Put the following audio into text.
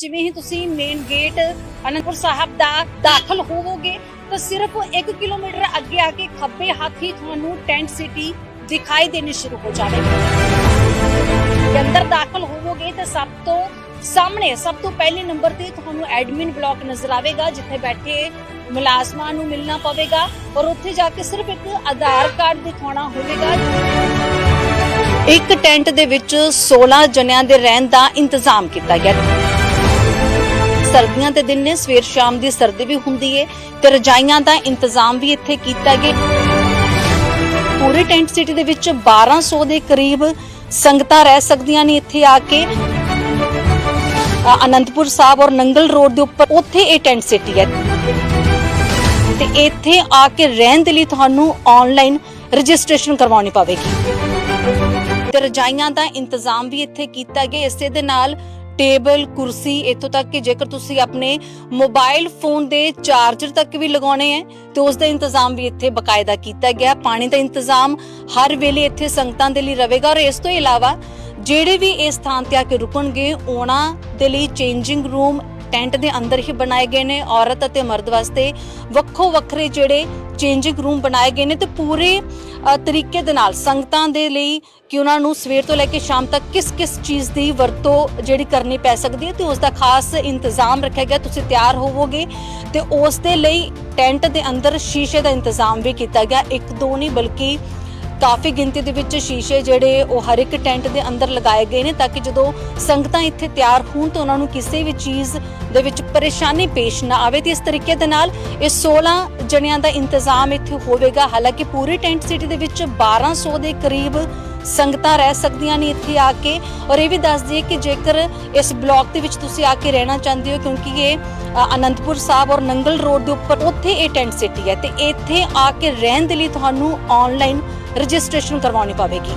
ਜਿਵੇਂ ਹੀ ਤੁਸੀਂ ਮੇਨ ਗੇਟ ਅਨੰਦਪੁਰ ਸਾਹਿਬ ਦਾ ਦਾਖਲ ਹੋਵੋਗੇ, ਤਾਂ ਸਿਰਫ 1 ਕਿਲੋਮੀਟਰ ਅੱਗੇ ਆ ਕੇ ਖੱਬੇ ਹੱਥ ਹੀ ਤੁਹਾਨੂੰ ਟੈਂਟ ਸਿਟੀ ਦਿਖਾਈ ਦੇਣੀ ਸ਼ੁਰੂ ਹੋ ਜਾਵੇਗੀ। ਤੇ ਅੰਦਰ ਦਾਖਲ ਹੋਵੋਗੇ, ਤਾਂ ਸਭ ਤੋਂ ਸਾਹਮਣੇ, ਸਭ ਤੋਂ ਪਹਿਲੇ ਨੰਬਰ ਤੇ ਤੁਹਾਨੂੰ ਐਡਮਿਨ ਬਲਾਕ ਨਜ਼ਰ ਆਵੇਗਾ, ਜਿੱਥੇ ਬੈਠੇ ਮੁਲਾਜ਼ਮਾਂ ਨੂੰ ਮਿਲਣਾ ਪਵੇਗਾ ਔਰ ਉੱਥੇ ਜਾ ਕੇ ਸਿਰਫ ਇੱਕ ਆਧਾਰ ਕਾਰਡ ਦਿਖਾਉਣਾ ਹੋਵੇਗਾ। ਇੱਕ ਟੈਂਟ ਦੇ ਵਿੱਚ 16 ਜਣਿਆਂ ਦੇ ਰਹਿਣ ਦਾ ਇੰਤਜ਼ਾਮ ਕੀਤਾ ਗਿਆ। ਸਰਦੀਆਂ ਦੇ ਦਿਨ ਨੇ, ਸਵੇਰ ਸ਼ਾਮ ਦੀ ਸਰਦੀ ਵੀ ਹੁੰਦੀ ਏ ਤੇ ਰਜਾਈਆਂ ਦਾ ਇੰਤਜ਼ਾਮ ਵੀ ਇੱਥੇ ਕੀਤਾ ਗਿਆ। ਪੂਰੇ ਟੈਂਟ ਸਿਟੀ ਦੇ ਵਿੱਚ 1200 ਦੇ ਕਰੀਬ ਸੰਗਤਾਂ ਰਹਿ ਸਕਦੀਆਂ ਨੇ ਇੱਥੇ ਆ ਕੇ। ਅਨੰਦਪੁਰ ਸਾਹਿਬ ਔਰ ਨੰਗਲ ਰੋਡ ਦੇ ਉੱਪਰ ਉੱਥੇ ਇਹ ਟੈਂਟ ਸਿਟੀ ਹੈ। ਤੇ ਇੱਥੇ ਆ ਕੇ ਰਹਿਣ ਦੇ ਲਈ ਤੁਹਾਨੂੰ ਆਨਲਾਈਨ ਰਜਿਸਟ੍ਰੇਸ਼ਨ ਕਰਵਾਉਣੀ ਪਵੇਗੀ। ਤੇ ਰਜਾਈਆਂ ਦਾ ਇੰਤਜ਼ਾਮ ਵੀ ਇੱਥੇ ਕੀਤਾ ਗਿਆ। ਇਸੇ ਦੇ ਨਾਲ ਟੇਬਲ, ਕੁਰਸੀ, ਇੱਥੋਂ ਤੱਕ ਕਿ ਜੇਕਰ ਤੁਸੀਂ ਆਪਣੇ ਮੋਬਾਈਲ ਫੋਨ ਦੇ ਚਾਰਜਰ ਤੱਕ ਵੀ ਲਗਾਉਣੇ ਹੈ ਤੇ ਉਸ ਦਾ ਇੰਤਜ਼ਾਮ ਵੀ ਇੱਥੇ ਬਕਾਇਦਾ ਕੀਤਾ ਗਿਆ। ਪਾਣੀ ਦਾ ਇੰਤਜ਼ਾਮ ਹਰ ਵੇਲੇ ਇੱਥੇ ਸੰਗਤਾਂ ਦੇ ਲਈ ਰਹੇਗਾ ਔਰ ਇਸ ਤੋਂ ਇਲਾਵਾ ਜਿਹੜੇ ਵੀ ਇਸ ਸਥਾਨ ਤੇ ਆ ਕੇ ਰੁਕਣਗੇ, ਉਹਨਾਂ ਦੇ ਲਈ ਚੇਂਜਿੰਗ ਰੂਮ ਟੈਂਟ ਦੇ ਅੰਦਰ ਹੀ ਬਣਾਏ ਗਏ ਨੇ, ਔਰਤ ਅਤੇ ਮਰਦ ਵਾਸਤੇ ਵੱਖੋ ਵੱਖਰੇ ਜਿਹੜੇ ਚੇਂਜਿੰਗ ਰੂਮ ਬਣਾਏ ਗਏ ਨੇ ਤੇ ਪੂਰੇ ਤਰੀਕੇ ਦੇ ਨਾਲ ਸੰਗਤਾਂ ਦੇ ਲਈ ਕਿ ਉਹਨਾਂ ਨੂੰ ਸਵੇਰ ਤੋਂ ਲੈ ਕੇ ਸ਼ਾਮ ਤੱਕ ਕਿਸ ਕਿਸ ਚੀਜ਼ ਦੀ ਵਰਤੋਂ ਜਿਹੜੀ ਕਰਨੀ ਪੈ ਸਕਦੀ ਹੈ ਤੇ ਉਸ ਦਾ ਖਾਸ ਇੰਤਜ਼ਾਮ ਰੱਖਿਆ ਗਿਆ, ਤੁਸੀਂ ਤਿਆਰ ਹੋਵੋਗੇ ਤੇ ਉਸ ਦੇ ਲਈ ਟੈਂਟ ਦੇ ਅੰਦਰ ਸ਼ੀਸ਼ੇ ਦਾ ਇੰਤਜ਼ਾਮ ਵੀ ਕੀਤਾ ਗਿਆ। ਇੱਕ ਦੋ ਨਹੀਂ, ਬਲਕਿ ਕਾਫੀ ਗਿਣਤੀ ਦੇ ਵਿੱਚ ਸ਼ੀਸ਼ੇ ਜਿਹੜੇ ਉਹ ਹਰ ਇੱਕ ਟੈਂਟ ਦੇ ਅੰਦਰ ਲਗਾਏ ਗਏ ਨੇ ਤਾਂ ਕਿ ਜਦੋਂ ਸੰਗਤਾਂ ਇੱਥੇ ਤਿਆਰ ਹੋਣ ਤਾਂ ਉਹਨਾਂ ਨੂੰ ਕਿਸੇ ਵੀ ਚੀਜ਼ ਦੇ ਵਿੱਚ ਪਰੇਸ਼ਾਨੀ ਪੇਸ਼ ਨਾ ਆਵੇ ਤੇ ਇਸ ਤਰੀਕੇ ਦੇ ਨਾਲ ਇਹ 16 ਜਣਿਆਂ ਦਾ ਇੰਤਜ਼ਾਮ ਇੱਥੇ ਹੋਵੇਗਾ। ਹਾਲਾਂਕਿ ਪੂਰੇ ਟੈਂਟ ਸਿਟੀ ਦੇ ਵਿੱਚ 1200 ਦੇ ਕਰੀਬ ਸੰਗਤਾਂ ਰਹਿ ਸਕਦੀਆਂ ਨੇ ਇੱਥੇ ਆ ਕੇ ਔਰ ਇਹ ਵੀ ਦੱਸ ਦਈਏ ਕਿ ਜੇਕਰ ਇਸ ਬਲਾਕ ਦੇ ਵਿੱਚ ਤੁਸੀਂ ਆ ਕੇ ਰਹਿਣਾ ਚਾਹੁੰਦੇ ਹੋ ਕਿਉਂਕਿ ਇਹ ਅਨੰਦਪੁਰ ਸਾਹਿਬ ਔਰ ਨੰਗਲ ਰੋਡ ਦੇ ਉੱਪਰ ਉੱਥੇ ਇਹ ਟੈਂਟ ਸਿਟੀ ਹੈ ਤੇ ਇੱਥੇ ਆ ਕੇ ਰਹਿਣ ਦੇ ਲਈ ਤੁਹਾਨੂੰ ਆਨਲਾਈਨ ਰਜਿਸਟ੍ਰੇਸ਼ਨ ਕਰਵਾਉਣੀ ਪਵੇਗੀ।